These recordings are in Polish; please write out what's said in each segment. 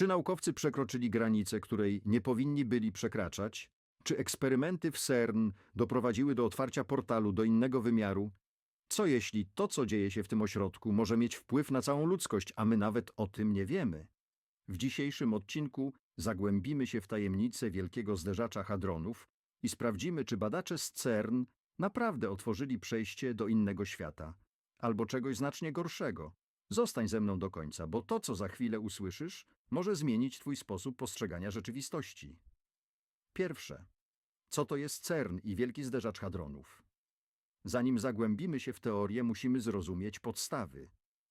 Czy naukowcy przekroczyli granicę, której nie powinni byli przekraczać? Czy eksperymenty w CERN doprowadziły do otwarcia portalu do innego wymiaru? Co jeśli to, co dzieje się w tym ośrodku, może mieć wpływ na całą ludzkość, a my nawet o tym nie wiemy? W dzisiejszym odcinku zagłębimy się w tajemnicę wielkiego zderzacza hadronów i sprawdzimy, czy badacze z CERN naprawdę otworzyli przejście do innego świata, albo czegoś znacznie gorszego. Zostań ze mną do końca, bo to, co za chwilę usłyszysz, może zmienić Twój sposób postrzegania rzeczywistości. Pierwsze. Co to jest CERN i wielki zderzacz hadronów? Zanim zagłębimy się w teorię, musimy zrozumieć podstawy.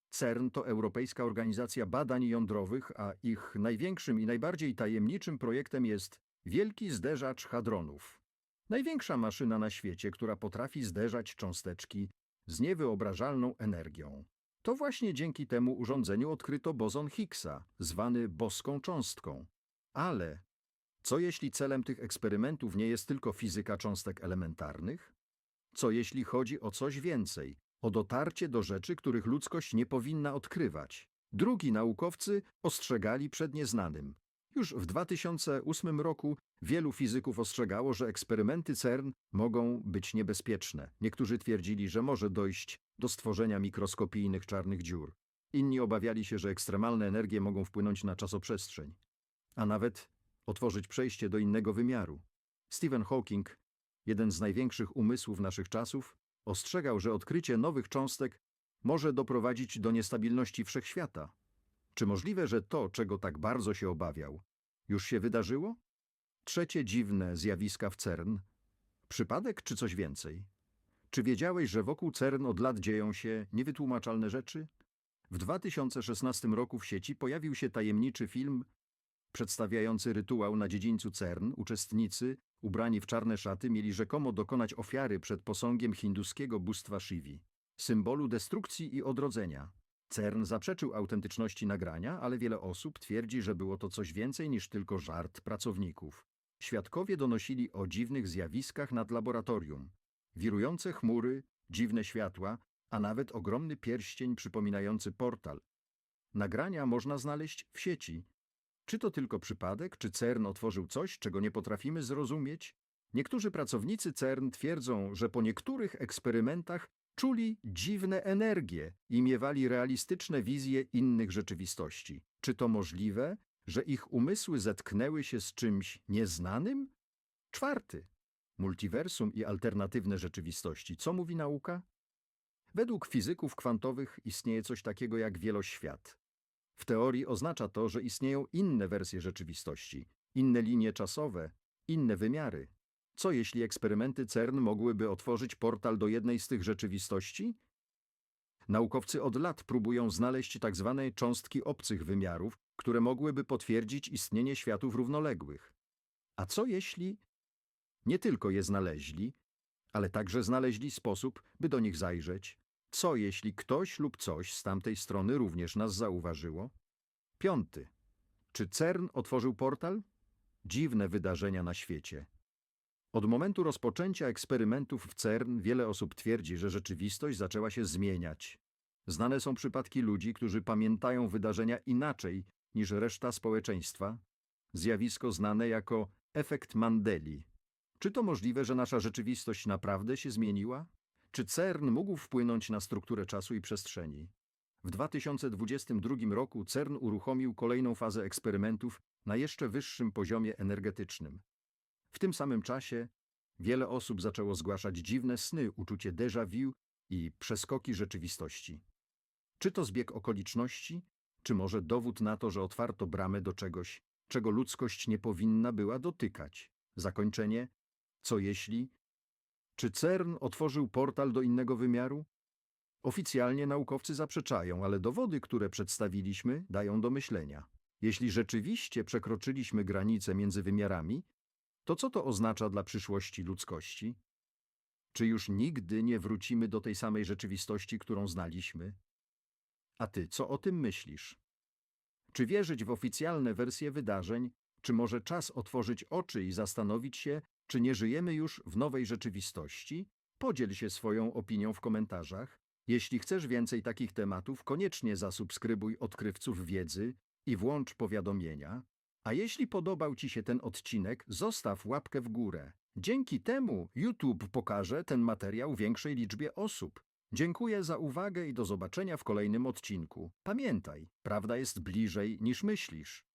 CERN to Europejska Organizacja Badań Jądrowych, a ich największym i najbardziej tajemniczym projektem jest Wielki Zderzacz Hadronów. Największa maszyna na świecie, która potrafi zderzać cząsteczki z niewyobrażalną energią. To właśnie dzięki temu urządzeniu odkryto bozon Higgsa, zwany boską cząstką. Ale co jeśli celem tych eksperymentów nie jest tylko fizyka cząstek elementarnych? Co jeśli chodzi o coś więcej, o dotarcie do rzeczy, których ludzkość nie powinna odkrywać? Drugi naukowcy ostrzegali przed nieznanym. Już w 2008 roku wielu fizyków ostrzegało, że eksperymenty CERN mogą być niebezpieczne. Niektórzy twierdzili, że może dojść do stworzenia mikroskopijnych czarnych dziur. Inni obawiali się, że ekstremalne energie mogą wpłynąć na czasoprzestrzeń, a nawet otworzyć przejście do innego wymiaru. Stephen Hawking, jeden z największych umysłów naszych czasów, ostrzegał, że odkrycie nowych cząstek może doprowadzić do niestabilności wszechświata. Czy możliwe, że to, czego tak bardzo się obawiał, już się wydarzyło? Trzecie dziwne zjawiska w CERN. Przypadek czy coś więcej? Czy wiedziałeś, że wokół CERN od lat dzieją się niewytłumaczalne rzeczy? W 2016 roku w sieci pojawił się tajemniczy film przedstawiający rytuał na dziedzińcu CERN. Uczestnicy, ubrani w czarne szaty, mieli rzekomo dokonać ofiary przed posągiem hinduskiego bóstwa Shivi, symbolu destrukcji i odrodzenia. CERN zaprzeczył autentyczności nagrania, ale wiele osób twierdzi, że było to coś więcej niż tylko żart pracowników. Świadkowie donosili o dziwnych zjawiskach nad laboratorium. Wirujące chmury, dziwne światła, a nawet ogromny pierścień przypominający portal. Nagrania można znaleźć w sieci. Czy to tylko przypadek, czy CERN otworzył coś, czego nie potrafimy zrozumieć? Niektórzy pracownicy CERN twierdzą, że po niektórych eksperymentach czuli dziwne energie i miewali realistyczne wizje innych rzeczywistości. Czy to możliwe, że ich umysły zetknęły się z czymś nieznanym? Czwarty. Multiversum i alternatywne rzeczywistości. Co mówi nauka? Według fizyków kwantowych istnieje coś takiego jak wieloświat. W teorii oznacza to, że istnieją inne wersje rzeczywistości, inne linie czasowe, inne wymiary. Co jeśli eksperymenty CERN mogłyby otworzyć portal do jednej z tych rzeczywistości? Naukowcy od lat próbują znaleźć tzw. cząstki obcych wymiarów, które mogłyby potwierdzić istnienie światów równoległych. A co jeśli nie tylko je znaleźli, ale także znaleźli sposób, by do nich zajrzeć? Co jeśli ktoś lub coś z tamtej strony również nas zauważyło? Piąty. Czy CERN otworzył portal? Dziwne wydarzenia na świecie. Od momentu rozpoczęcia eksperymentów w CERN wiele osób twierdzi, że rzeczywistość zaczęła się zmieniać. Znane są przypadki ludzi, którzy pamiętają wydarzenia inaczej niż reszta społeczeństwa. Zjawisko znane jako efekt Mandeli. Czy to możliwe, że nasza rzeczywistość naprawdę się zmieniła? Czy CERN mógł wpłynąć na strukturę czasu i przestrzeni? W 2022 roku CERN uruchomił kolejną fazę eksperymentów na jeszcze wyższym poziomie energetycznym. W tym samym czasie wiele osób zaczęło zgłaszać dziwne sny, uczucie déjà vu i przeskoki rzeczywistości. Czy to zbieg okoliczności, czy może dowód na to, że otwarto bramę do czegoś, czego ludzkość nie powinna była dotykać? Zakończenie? Co jeśli? Czy CERN otworzył portal do innego wymiaru? Oficjalnie naukowcy zaprzeczają, ale dowody, które przedstawiliśmy, dają do myślenia. Jeśli rzeczywiście przekroczyliśmy granicę między wymiarami, to co to oznacza dla przyszłości ludzkości? Czy już nigdy nie wrócimy do tej samej rzeczywistości, którą znaliśmy? A ty co o tym myślisz? Czy wierzyć w oficjalne wersje wydarzeń, czy może czas otworzyć oczy i zastanowić się, czy nie żyjemy już w nowej rzeczywistości? Podziel się swoją opinią w komentarzach. Jeśli chcesz więcej takich tematów, koniecznie zasubskrybuj Odkrywców Wiedzy i włącz powiadomienia. A jeśli podobał Ci się ten odcinek, zostaw łapkę w górę. Dzięki temu YouTube pokaże ten materiał większej liczbie osób. Dziękuję za uwagę i do zobaczenia w kolejnym odcinku. Pamiętaj, prawda jest bliżej niż myślisz.